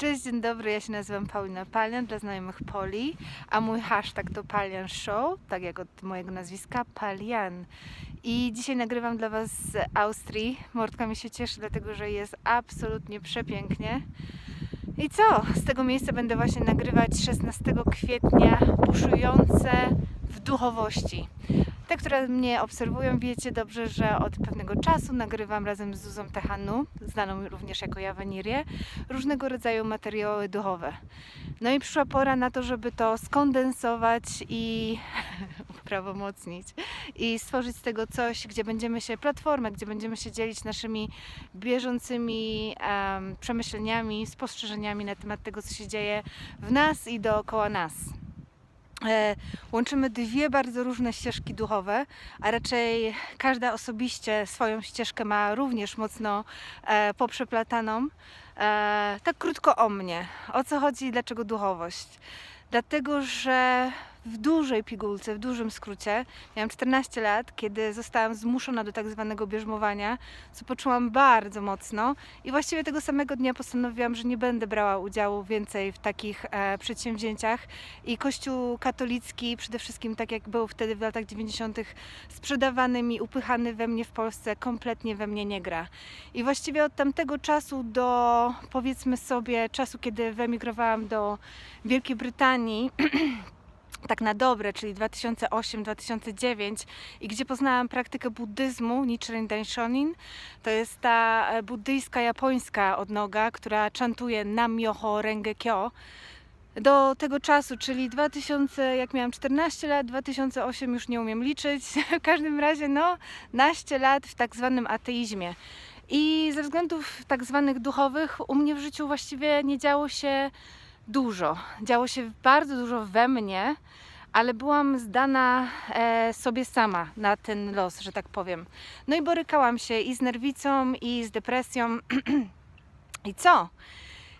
Cześć, dzień dobry, ja się nazywam Paulina Palian, dla znajomych Poli, a mój hashtag to Palian Show, tak jak od mojego nazwiska, Palian. I dzisiaj nagrywam dla Was z Austrii. Mordka mi się cieszy, dlatego że jest absolutnie przepięknie. I co? Z tego miejsca będę właśnie nagrywać 16 kwietnia buszujące w duchowości. Te, które mnie obserwują, wiecie dobrze, że od pewnego czasu nagrywam razem z Zuzą Techanu, znaną również jako Jawenirię, różnego rodzaju materiały duchowe. No i przyszła pora na to, żeby to skondensować i uprawomocnić i stworzyć z tego coś, gdzie będziemy się, platformę, gdzie będziemy się dzielić naszymi bieżącymi em, przemyśleniami, spostrzeżeniami na temat tego, co się dzieje w nas i dookoła nas. E, łączymy dwie bardzo różne ścieżki duchowe, a raczej każda osobiście swoją ścieżkę ma również mocno e, poprzeplataną. E, tak krótko o mnie. O co chodzi i dlaczego duchowość? Dlatego, że w dużej pigułce, w dużym skrócie, miałam 14 lat, kiedy zostałam zmuszona do tak zwanego bierzmowania, co poczułam bardzo mocno i właściwie tego samego dnia postanowiłam, że nie będę brała udziału więcej w takich e, przedsięwzięciach i Kościół katolicki, przede wszystkim tak jak był wtedy w latach 90., sprzedawany mi, upychany we mnie w Polsce, kompletnie we mnie nie gra. I właściwie od tamtego czasu do powiedzmy sobie czasu, kiedy wyemigrowałam do Wielkiej Brytanii, tak na dobre, czyli 2008-2009 i gdzie poznałam praktykę buddyzmu Nichiren Daishonin. To jest ta e, buddyjska japońska odnoga, która czantuje Nam-myoho Renge Kyo. Do tego czasu, czyli 2000, jak miałam 14 lat, 2008 już nie umiem liczyć. W każdym razie, no, naście lat w tak zwanym ateizmie. I ze względów tak zwanych duchowych u mnie w życiu właściwie nie działo się dużo. Działo się bardzo dużo we mnie, ale byłam zdana e, sobie sama na ten los, że tak powiem. No i borykałam się i z nerwicą, i z depresją. I co?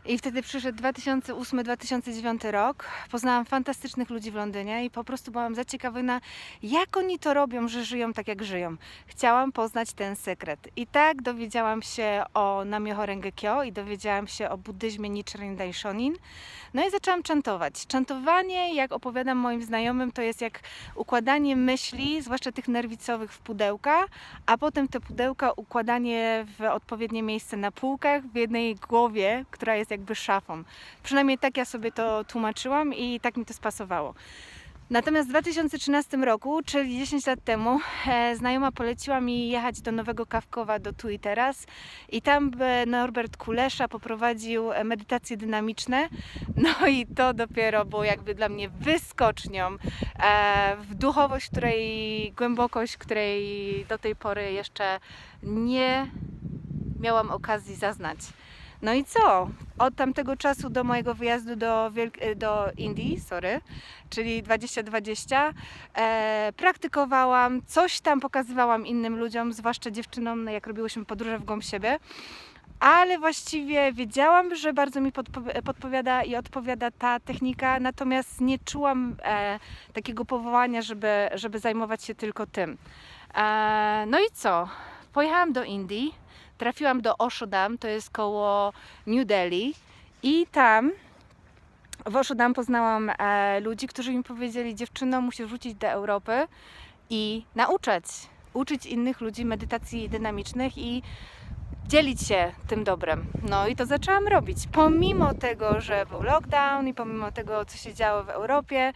I wtedy przyszedł 2008-2009 rok. Poznałam fantastycznych ludzi w Londynie i po prostu byłam zaciekawiona, jak oni to robią, że żyją tak, jak żyją. Chciałam poznać ten sekret. I tak dowiedziałam się o Namyoho Renge Kyo i dowiedziałam się o buddyzmie Nichiren Daishonin. No i zaczęłam czantować. Czantowanie, jak opowiadam moim znajomym, to jest jak układanie myśli, zwłaszcza tych nerwicowych, w pudełka, a potem te pudełka układanie w odpowiednie miejsce na półkach w jednej głowie, która jest jakby szafą. Przynajmniej tak ja sobie to tłumaczyłam i tak mi to spasowało. Natomiast w 2013 roku, czyli 10 lat temu, e, znajoma poleciła mi jechać do Nowego Kawkowa, do tu i teraz i tam e, Norbert Kulesza poprowadził e, medytacje dynamiczne. No i to dopiero było jakby dla mnie wyskocznią w duchowość, której, głębokość, której do tej pory jeszcze nie miałam okazji zaznać. No i co? Od tamtego czasu do mojego wyjazdu do, Wielk- do Indii, sorry, czyli 2020, e, praktykowałam, coś tam pokazywałam innym ludziom, zwłaszcza dziewczynom, jak robiłyśmy podróże w głąb siebie. Ale właściwie wiedziałam, że bardzo mi podpowi- podpowiada i odpowiada ta technika, natomiast nie czułam e, takiego powołania, żeby, żeby zajmować się tylko tym. E, no i co? Pojechałam do Indii, trafiłam do Oshodam, to jest koło New Delhi i tam w Oshodam poznałam e, ludzi, którzy mi powiedzieli, dziewczyno, musisz wrócić do Europy i nauczać, uczyć innych ludzi medytacji dynamicznych i dzielić się tym dobrem. No i to zaczęłam robić. Pomimo tego, że był lockdown i pomimo tego, co się działo w Europie,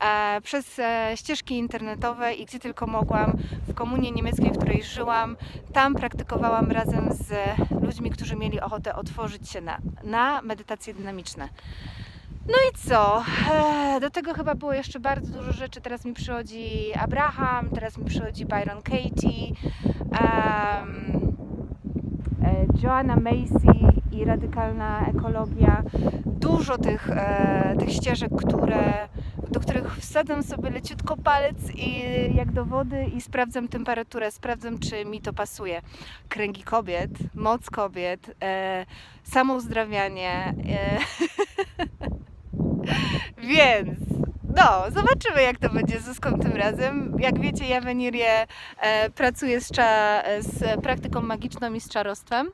e, przez e, ścieżki internetowe i gdzie tylko mogłam, w komunie niemieckiej, w której żyłam, tam praktykowałam razem z ludźmi, którzy mieli ochotę otworzyć się na, na medytacje dynamiczne. No i co? E, Do tego chyba było jeszcze bardzo dużo rzeczy. Teraz mi przychodzi Abraham, teraz mi przychodzi Byron Katie, e, Joanna Macy i radykalna ekologia. Dużo tych, e, tych ścieżek, które, do których wsadzam sobie leciutko palec i jak do wody i sprawdzam temperaturę, sprawdzam czy mi to pasuje. Kręgi kobiet, moc kobiet, e, samouzdrawianie. E, więc No, zobaczymy jak to będzie z tym razem. Jak wiecie, ja w Enirie e, pracuję z, cza, z praktyką magiczną i z czarostwem.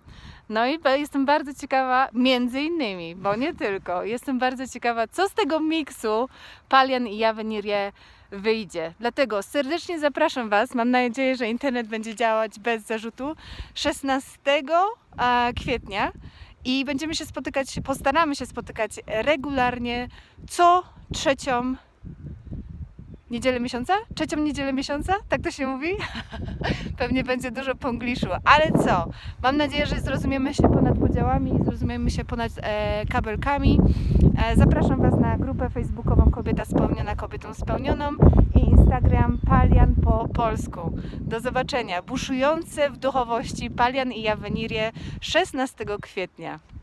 No i jestem bardzo ciekawa, między innymi, bo nie tylko, jestem bardzo ciekawa, co z tego miksu Palian i ja w Enirie wyjdzie. Dlatego serdecznie zapraszam Was. Mam nadzieję, że internet będzie działać bez zarzutu 16 e, kwietnia i będziemy się spotykać, postaramy się spotykać regularnie co trzecią niedzielę miesiąca? Trzecią niedzielę miesiąca? Tak to się mówi? Pewnie będzie dużo pongliszu, ale co? Mam nadzieję, że zrozumiemy się ponad podziałami, zrozumiemy się ponad e, kabelkami. E, zapraszam Was na grupę facebookową Kobieta Spełniona Kobietą Spełnioną i Instagram Palian po polsku. Do zobaczenia. Buszujące w duchowości Palian i ja w Enirie 16 kwietnia.